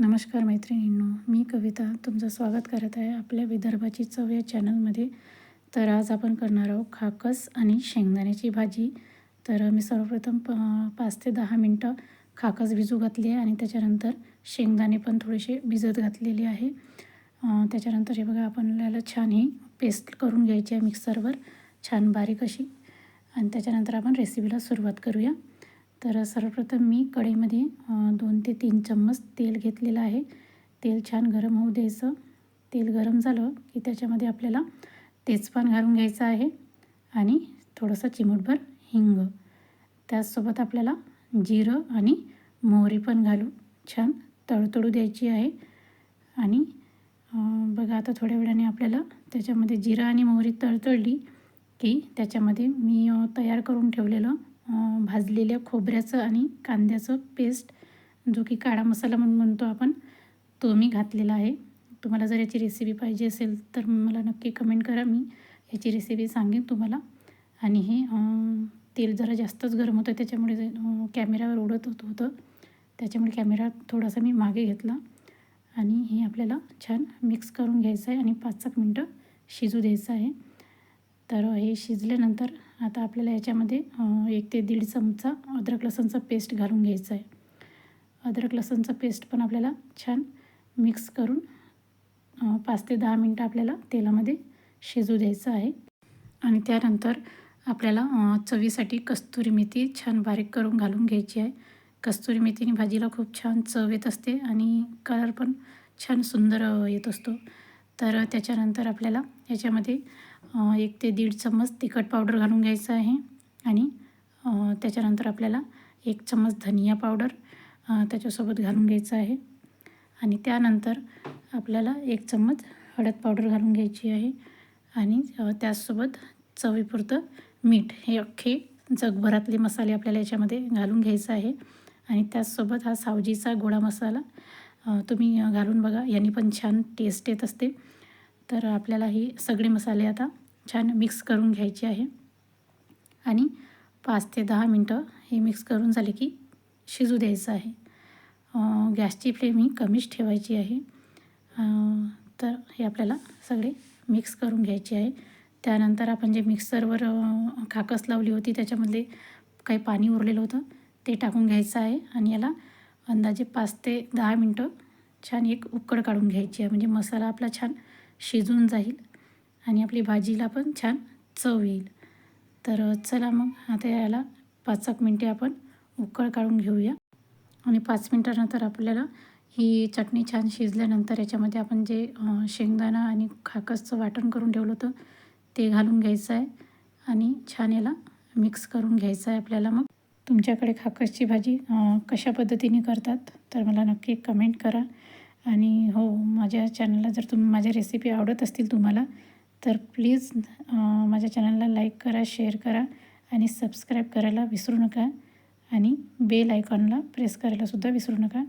नमस्कार मैत्रिणींनो मी कविता तुमचं स्वागत करत आहे आपल्या विदर्भाची चव या चॅनलमध्ये. तर आज आपण करणार आहोत खाकस आणि शेंगदाण्याची भाजी. तर मी सर्वप्रथम प पाच ते दहा मिनटं खाकस भिजू घातली आहे आणि त्याच्यानंतर शेंगदाणे पण थोडेसे भिजत घातलेले आहे. त्याच्यानंतर हे बघा आपल्याला छान ही पेस्ट करून घ्यायची आहे मिक्सरवर छान बारीक अशी. आणि त्याच्यानंतर आपण रेसिपीला सुरुवात करूया. तर सर्वप्रथम मी कढईमध्ये दोन ते तीन चम्मच तेल घेतलेलं आहे. तेल छान गरम होऊ द्यायचं. तेल गरम झालं की त्याच्यामध्ये आपल्याला तेजपान घालून घ्यायचं आहे आणि थोडंसं चिमूटभर हिंग. त्याचसोबत आपल्याला जिरं आणि मोहरी पण घालून छान तळतळू द्यायची आहे. आणि बघा आता थोड्या वेळाने आपल्याला त्याच्यामध्ये जिरं आणि मोहरी तळतळली की त्याच्यामध्ये मी तयार करून ठेवलेलं भाजलेल्या खोबऱ्याचं आणि कांद्याचं पेस्ट जो की काळा मसाला म्हणून म्हणतो आपण तो मी घातलेला आहे. तुम्हाला जर याची रेसिपी पाहिजे असेल तर मला नक्की कमेंट करा. मी याची रेसिपी सांगेन तुम्हाला. आणि हे तेल जरा जास्तच गरम होतं त्याच्यामुळे जे, कॅमेऱ्यावर उडत होत होतं. त्याच्यामुळे कॅमेरा थोडासा मी मागे घेतला. आणि हे आपल्याला छान मिक्स करून घ्यायचं आहे आणि पाच सात मिनटं शिजू द्यायचं आहे. तर हे शिजल्यानंतर आता आपल्याला याच्यामध्ये एक ते दीड चमचा अद्रक लसणचा पेस्ट घालून घ्यायचा आहे. अद्रक लसणचा पेस्ट पण आपल्याला छान मिक्स करून पाच ते दहा मिनटं आपल्याला तेलामध्ये शिजू द्यायचं आहे. आणि त्यानंतर आपल्याला चवीसाठी कस्तुरी मेथी छान बारीक करून घालून घ्यायची आहे. कस्तुरी मेथीने भाजीला खूप छान चव येत असते आणि कलर पण छान सुंदर येत असतो. तर त्याच्यानंतर आपल्याला याच्यामध्ये एक ते दीड चम्मच तिखट पावडर घालून घ्यायचं आहे. आणि त्याच्यानंतर आपल्याला एक चम्मच धनिया पावडर त्याच्यासोबत घालून घ्यायचं आहे. आणि त्यानंतर आपल्याला एक चम्मच हळद पावडर घालून घ्यायची आहे. आणि त्याचसोबत चवीपुरतं मीठ हे अख्खे जगभरातले मसाले आपल्याला याच्यामध्ये घालून घ्यायचं आहे. आणि त्याचसोबत हा सावजीचा गोडा मसाला तुम्ही घालून बघा यांनी पण छान टेस्ट येत असते. तर आपल्याला हे सगळे मसाले आता छान मिक्स करून घ्यायचे आहे. आणि पाच ते दहा मिनटं हे मिक्स करून झाले की शिजू द्यायचं आहे. गॅसची फ्लेम ही कमीच ठेवायची आहे. तर हे आपल्याला सगळे मिक्स करून घ्यायचे आहे. त्यानंतर आपण जे मिक्सरवर खाकस लावली होती त्याच्यामधले काही पाणी उरलेलं होतं ते टाकून घ्यायचं आहे. आणि याला अंदाजे पाच ते दहा मिनटं छान एक उकड काढून घ्यायची आहे. म्हणजे मसाला आपला छान शिजून जाईल आणि आपली भाजीला पण छान चव येईल. तर चला मग आता याला पाच एक मिनटे आपण उकळ काढून घेऊया. आणि पाच मिनटानंतर आपल्याला ही चटणी छान शिजल्यानंतर याच्यामध्ये आपण जे शेंगदाणा आणि खाकसचं वाटण करून ठेवलं होतं ते घालून घ्यायचं आहे. आणि छान याला मिक्स करून घ्यायचं आहे आपल्याला मग. तुमच्याकडे खाकसची भाजी कशा पद्धतीने करतात? तर मला नक्की कमेंट करा. आणि हो माझ्या चॅनलला जर तुम माझ्या रेसिपी आवडत असतील तुम्हाला तर प्लीज माझ्या चॅनलला लाईक करा शेअर करा आणि सबस्क्राईब करायला विसरू नका. आणि बेल आयकॉनला प्रेस करायलासुद्धा विसरू नका.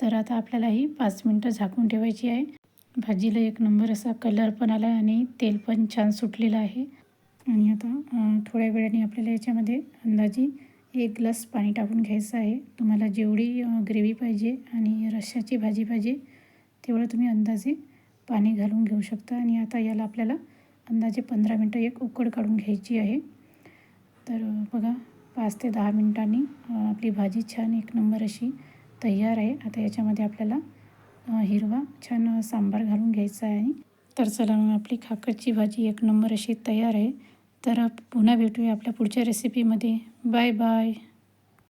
तर आता आपल्याला ही पाच मिनटं झाकून ठेवायची आहे. भाजीला एक नंबर असा कलर पण आला आहे आणि तेल पण छान सुटलेलं आहे. आणि आता थोड्या वेळाने आपल्याला याच्यामध्ये अंदाजी एक ग्लास पाणी टाकून घ्यायचं आहे. तुम्हाला जेवढी ग्रेव्ही पाहिजे आणि रश्श्याची भाजी पाहिजे तेवढं तुम्ही अंदाजे पाणी घालून घेऊ शकता. आणि आता याला आपल्याला अंदाजे पंधरा मिनटं एक उकड काढून घ्यायची आहे. तर बघा पाच ते दहा मिनटांनी आपली भाजी छान एक नंबर अशी तयार आहे. आता याच्यामध्ये आपल्याला हिरवा छान सांबार घालून घ्यायचा आहे. तर चला मग आपली खाकरची भाजी एक नंबर अशी तयार आहे. तर पुन्हा भेटूया आपल्या पुढच्या रेसिपीमध्ये बाय बाय